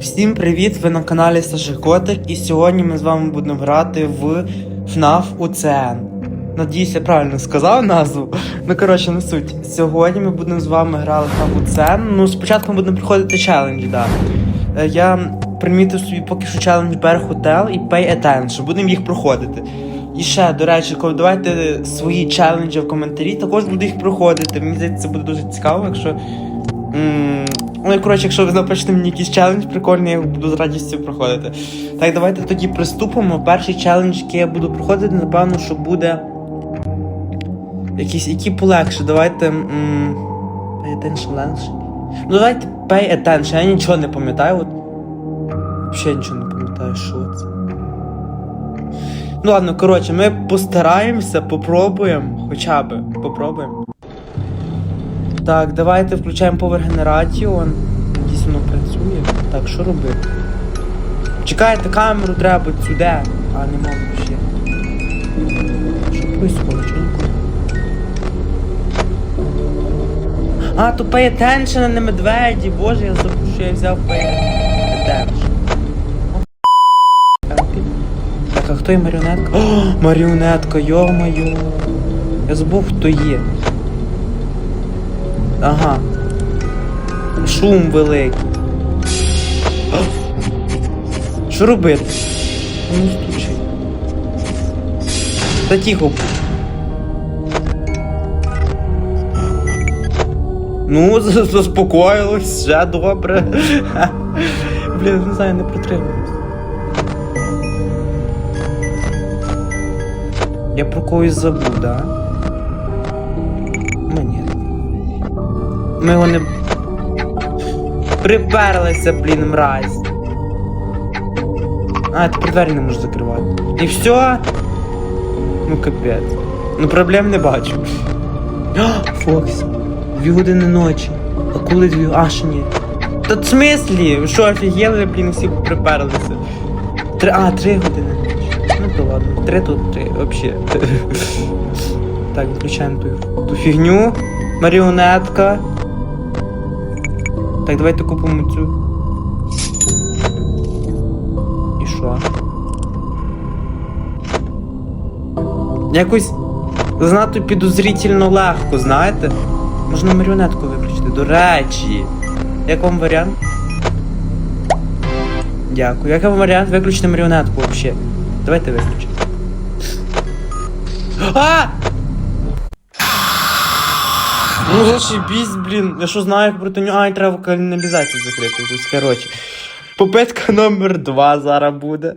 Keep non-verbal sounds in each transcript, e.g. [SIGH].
Всім привіт! Ви на каналі Саши Котик, і сьогодні ми з вами будемо грати в FNAF Ocean. Надіюсь, я правильно сказав назву. Ну коротше, не суть. Сьогодні ми будемо з вами грати в FNAF Ocean. Ну, спочатку ми будемо проходити челендж, да. Е, Я примітив собі поки що челендж Bear Hotel і Pay Attention. Будемо їх проходити. І ще, до речі, давайте свої челенджі в коментарі, також буду їх проходити. Мені здається, це буде дуже цікаво, якщо. Ну, і коротше, якщо ви напишете мені якийсь челендж прикольний, я буду з радістю проходити. Так, давайте тоді приступимо. Перший челендж, який я буду проходити, напевно, що буде. Якийсь, який полегше. Давайте. м, Pay attention легше. Ну, давайте pay attention, я нічого не пам'ятаю. От. Взагалі нічого не пам'ятаю, що це. Ну ладно, коротше, ми постараємося, попробуємо. Хоча би попробуємо. Так, давайте включаємо повергенерацію. Дійсно працює. Так, що робити? Чекайте, камеру треба сюди. А, нема взагалі. Що происходит? Ніколи? А, то pay attention, а не медведі. Боже, я забув, що я взяв pay. Так, а хто є маріонетка? О, [GASPS] маріонетка, йо-моє. Я забув, хто є. Ага. Шум великий. Що робити? Ну стучи. Та тихо. Ну, заспокоїлось, все добре. [LAUGHS] Блін, не знаю, не притримуюсь. Я про когось забув, да? Ми не. Приперлися, блін, мразь. А, тепер двері не можу закривати. І все? Ну капець. Ну проблем не бачу. А, Фоксі. Дві години ночі. А коли дві. А, ще ні. Та в смислі? Що, офігели, блін, всі приперлися. Три. А, три години ночі. Ну то ладно. Три тут три, вообще. [LAUGHS] Так, включаємо ту, ту фігню. Маріонетка. Так, давайте купимо цю. І що? Якось занадто підозрительно легко, знаєте? Можна маріонетку виключити. До речі. Як вам варіант? Дякую. Як вам варіант виключити маріонетку взагалі? Давайте виключимо. А! Ну зашибісь, блін. Я що знаю, як проти нього. Ай, треба каналізацію закрити якусь, коротше. Попитка номер два зараз буде.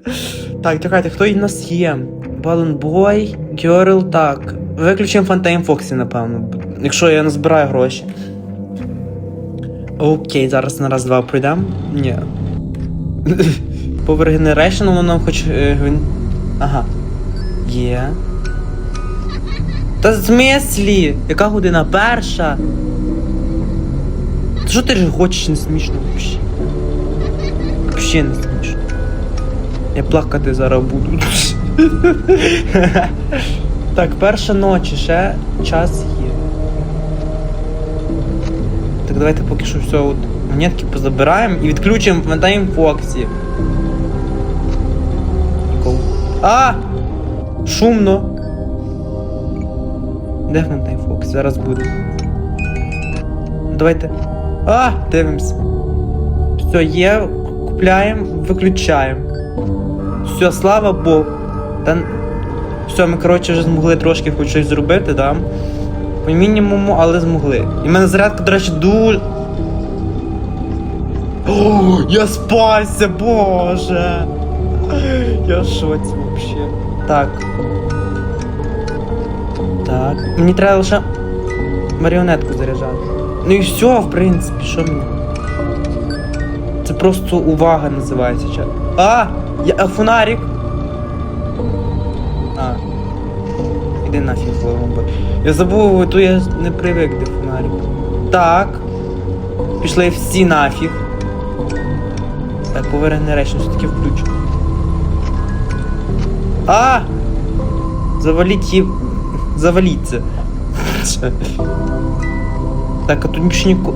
Так, чекайте, хто в нас є? Балонбой, Герл, так. Виключимо Фантайм Фоксі, напевно. Якщо я назбираю гроші. Окей, зараз на раз-два пройдемо. Ні. [LAUGHS] Power воно нам хоч. е, Ага. Є. Та в смислі? Яка година перша? Та що ти ж хочеш не смішно взагалі? Взагалі не смішно. Я плакати зараз буду. [LAUGHS] так, перша ночі, ще час є. Так давайте поки що все от монетки позабираємо і відключимо Тайм Фоксі. А! Шумно. Де Фантайм Фокс? Зараз буде. Давайте. А! Дивимось. Все, є, купляємо, виключаємо. Все, слава Богу. Та... Все, ми, коротше, вже змогли трошки хоч щось зробити, да? По мінімуму, але змогли. І в мене зарядка, до речі, дуже. О, я спасся, боже! Я шоці вообще. Так. Так. Мені треба лише маріонетку заряджати. Ну і все, в принципі, що мені? Це просто увага називається чат. А! Я, а фонарик! А. Іди нафіг, голубой. Я забув, то я не привик до фонарик. Так. Пішли всі нафіг. Так, поверхне речі, все-таки включу. А! Заваліть її. Заваліться. Так, а тут більше ніко.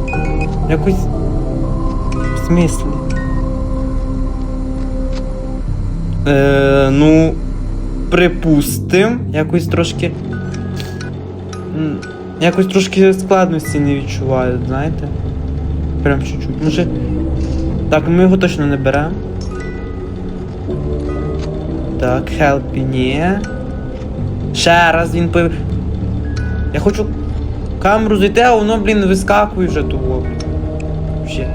Якось. В смислі? Е, ну, припустим, якось трошки. Якось трошки складності не відчуваю, знаєте? Прям чуть-чуть. Може. Так, ми його точно не беремо. Так, хелпі, ні. Ще раз він пив. Я хочу камеру зайти, а воно, блін, вискакує вже того. Ще.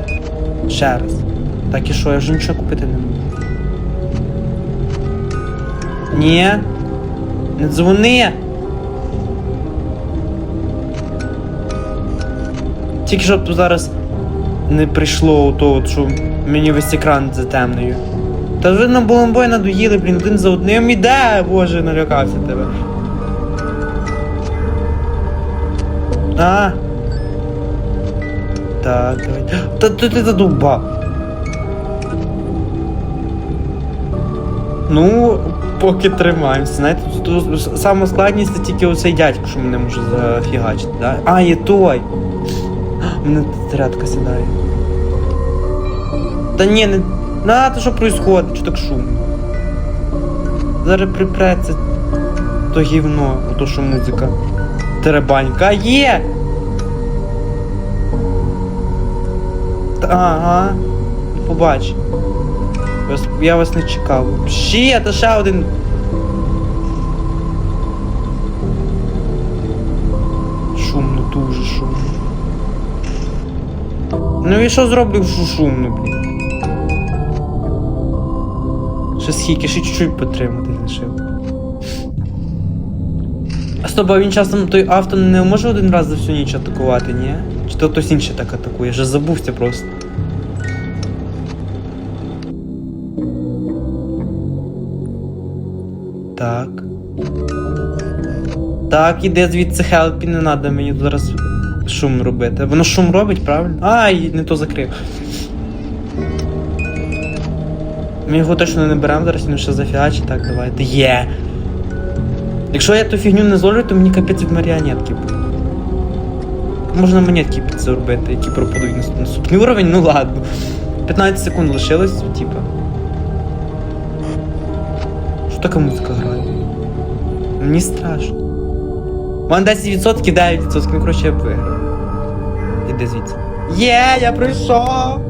Ще раз. Так і що, я вже нічого купити не можу. Ні. Не дзвони. Тільки щоб тут зараз не прийшло то, от, що мені весь екран затемною. Та вже на Боломбой надоїли, блін, один за одним іде, боже, налякався тебе. А. Так, давай. Та ти задовбав. Ну, поки тримаємося. Знаєте, тут, сама складність це тільки оцей дядько, що мене може зафігачити, да? А, є той. А, Мене зарядка сідає. Та ні, не. На, то що происходить, що так шумно. Зараз припреться то гівно, ото що музика. Теребанька. Є! Ага. Побач. Я вас не чекав. Ще, та ще один. Шумно, дуже шумно. Ну і що зроблю, що шумно, блін? Ще скільки, ще чуть-чуть потримати лишив. А з тобою він часом той авто не може один раз за всю ніч атакувати, ні? Чи то хтось інший так атакує? Вже забувся просто. Так. Так, іде звідси хелпі, не треба мені зараз шум робити. Воно шум робить, правильно? Ай, не то закрив. Ми його точно не беремо зараз, він ще зафігачить. Так, давайте. Є. Якщо я ту фігню не зловлю, то мені капець від маріонетки буде. Можна монетки під це робити, які пропадуть на наступний уровень, ну ладно. 15 секунд лишилось, типа. Що така музика грає? Мені страшно. Мене 10%, 9%, ну коротше я б виграв. Іди звідси. Є, я пройшов!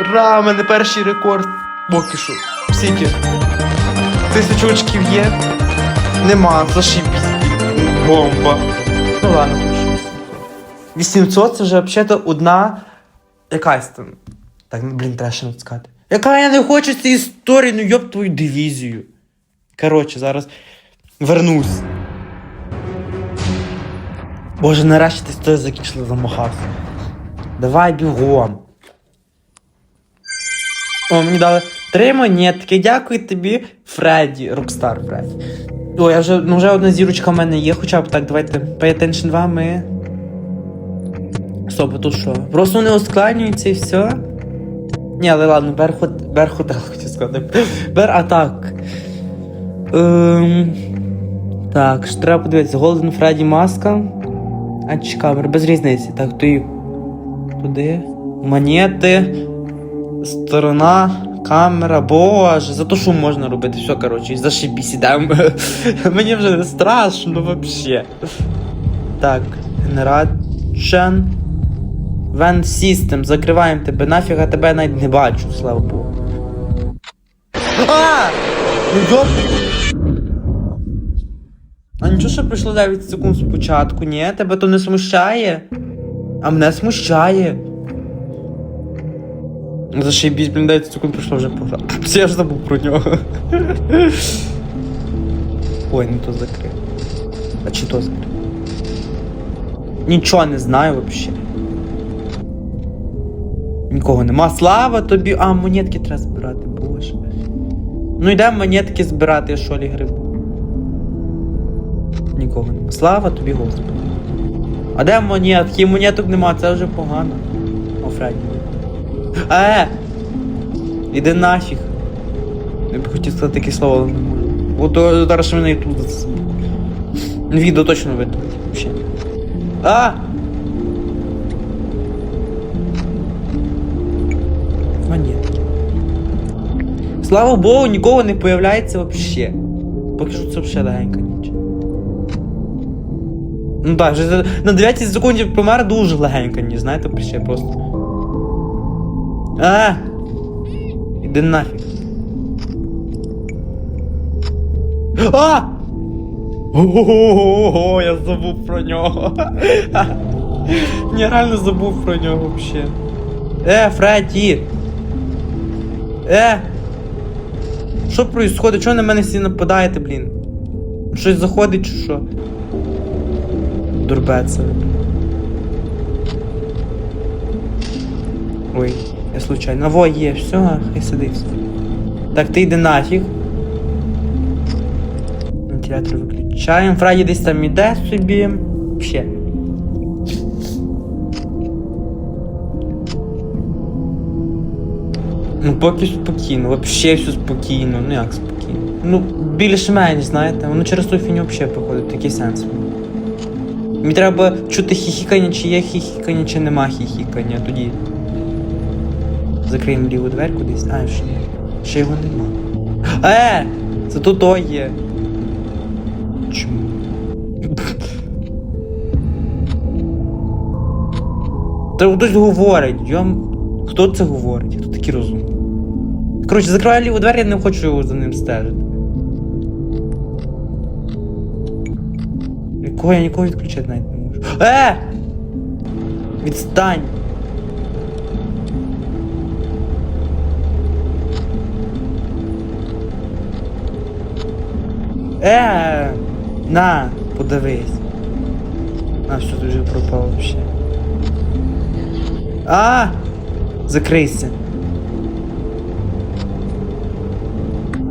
Ура, у мене перший рекорд. Поки що. Скільки? Тисячу очків є? Нема, зашибісь. Бомба. Ну ладно, пишу. 800 це вже взагалі одна якась там. Так, ну блін, треба ще натискати. Яка я не хочу цієї історії, ну йоб твою дивізію. Коротше, зараз вернусь. Боже, нарешті ти стой закінчила замахався. Давай бігом. О, мені дали три монетки. Дякую тобі, Фредді, Рокстар Фредді. О, я вже, ну вже одна зірочка в мене є, хоча б так, давайте pay attention 2 ми. Стоп, тут що? Просто вони ускладнюються і все. Ні, але ладно, бер хот... бер хотел, [LAUGHS] хотів сказати. Бер атак. Ем... Так, що треба подивитися. Голден Фредді маска. А чи камера, без різниці. Так, і туди. Монети. Сторона, камера, боже, за то шум можна робити, все, коротше, зашибісь, ідемо. [LAUGHS] Мені вже не страшно вообще. Так, Generation. Vent System, закриваємо тебе, нафіг я тебе навіть не бачу, слава Богу. А! Ну! А нічого, що пройшло 9 секунд спочатку, ні? Тебе то не смущає? А мене смущає. Зашибісь, блін, 10 секунд пройшло вже пограв. Я ж забув про нього. [LAUGHS] Ой, не то закрив. А чи то закрив? Нічого не знаю вообще. Нікого нема. Слава тобі! А, монетки треба збирати, боже. Ну йдемо монетки збирати, що лі грибу. Нікого нема. Слава тобі, Господи. А де монетки? Монеток нема, це вже погано. О, Фредді. Е! Іди нафіг. Я б хотів сказати таке слово, але не можу. От зараз мене і тут. Відео точно видно. Ще. А! Монетки. слава Богу, нікого не появляється взагалі. Поки що це взагалі легенька ніч. Ну так, вже на 9 секунді помер дуже легенька ніч, знаєте, ще просто. А! Іди нафіг. А! Ого, я забув про нього. Я реально забув про нього вообще. Е, Фредді! Е! Що происходить? Чого на мене всі нападаєте, блін? Щось заходить чи що? Дурбеце. Ой, я случайно. Во, є, все, хай сидить. Так, ти йди нафіг. Вентилятор виключаємо. Фредді десь там іде собі. Ще. Ну, поки спокійно, вообще все спокійно, ну як спокійно. Ну, більш-менш, знаєте, воно через ту фіню взагалі проходить, такий сенс. Мені треба чути хіхікання, чи є хіхікання, чи нема хіхікання, тоді. Закриємо ліву дверку десь. А, ще, ні. ще його нема. Е! Це тут то є. Чому? Та хтось говорить, йом. Хто це говорить? Хто такий розумний? Коротше, закриваю ліву двері, я не хочу за ним стежити. Якого я нікого відключати навіть не можу. Е! Відстань! Е! На, подивись. А, все, ти вже пропав вообще. А! Закрийся.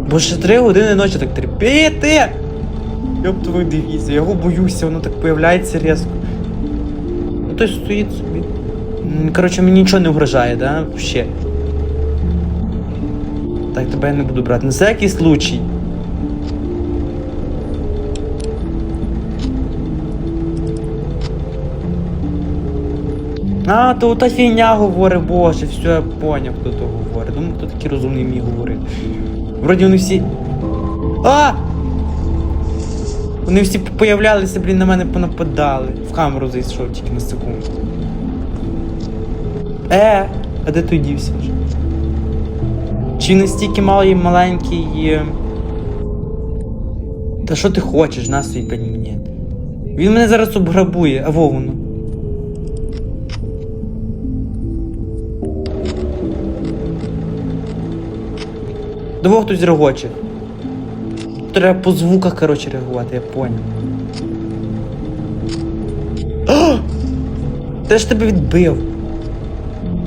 Бо ще три години ночі так терпіти! Йоп твою дивізію, я його боюся, воно так появляється різко. Ну той стоїть собі. Коротше, мені нічого не вгрожає, да? Ще. Так, тебе я не буду брати. На всякий случай. А, то та фігня говорить, боже, все, я поняв, хто то говорить. Думаю, хто такий розумний міг говорити. Вроді вони всі. А! Вони всі появлялися, блін, на мене понападали. В камеру зайшов тільки на секунду. Е, а де той дівся вже? Чи настільки малий маленький. е, Та що ти хочеш, на свій пельмені? Він мене зараз обграбує, а во воно. Двох хтось регоче. Треба по звуках, коротше, реагувати, я поняв. Те ж тебе відбив.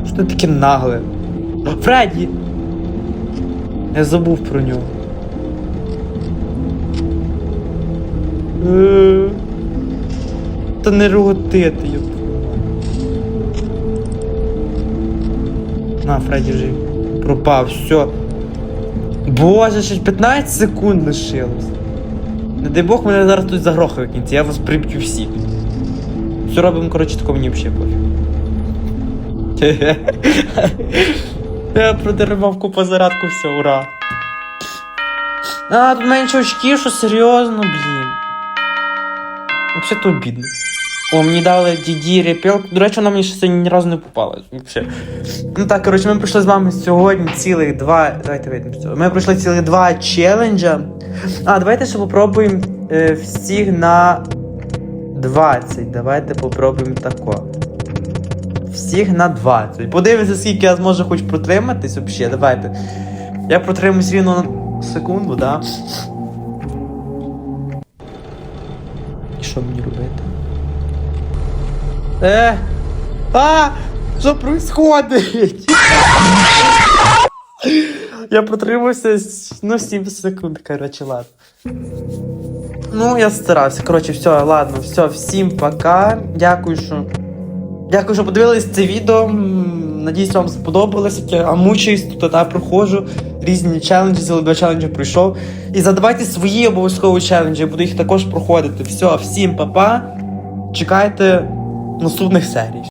Що ти таке нагле? Фредді! Я забув про нього. Е, Та не реготити, йоп. На, Фредді вже пропав, все. Боже, ще 15 секунд лишилось. Не дай Бог мене зараз тут загрохає в кінці, я вас приб'ю всіх. Все робимо, коротше, такого мені взагалі пофіг. [LAUGHS] Я продервав купу зарядку, все, ура. А, тут менше очків, що серйозно, блін. Взагалі то обідно. О, мені дали DD репілку. До речі, вона мені ще сьогодні ні разу не попала. Вообще. Ну так, коротше, ми пройшли з вами сьогодні цілих два. Давайте вийдемо. Ми пройшли цілих два челенджа. А, давайте ще попробуємо е, всіх на 20. Давайте попробуємо тако. Всіх на 20. Подивимося, скільки я зможу хоч протриматись взагалі. Давайте. Я протримуюсь рівно на секунду, да? І що мені робити? Е! А! Що происходить? Я протримався ну 7 секунд, короче, ладно. Ну, я старався. Коротше, все, ладно, все, всім пока. Дякую, що. Дякую, що подивились це відео. Надіюсь, вам сподобалось. Я мучаюсь тут та проходжу. Різні челенджі, цілий два челенджі пройшов. І задавайте свої обов'язкові челенджі, я буду їх також проходити. Все, всім па-па. Чекайте no sul nas séries.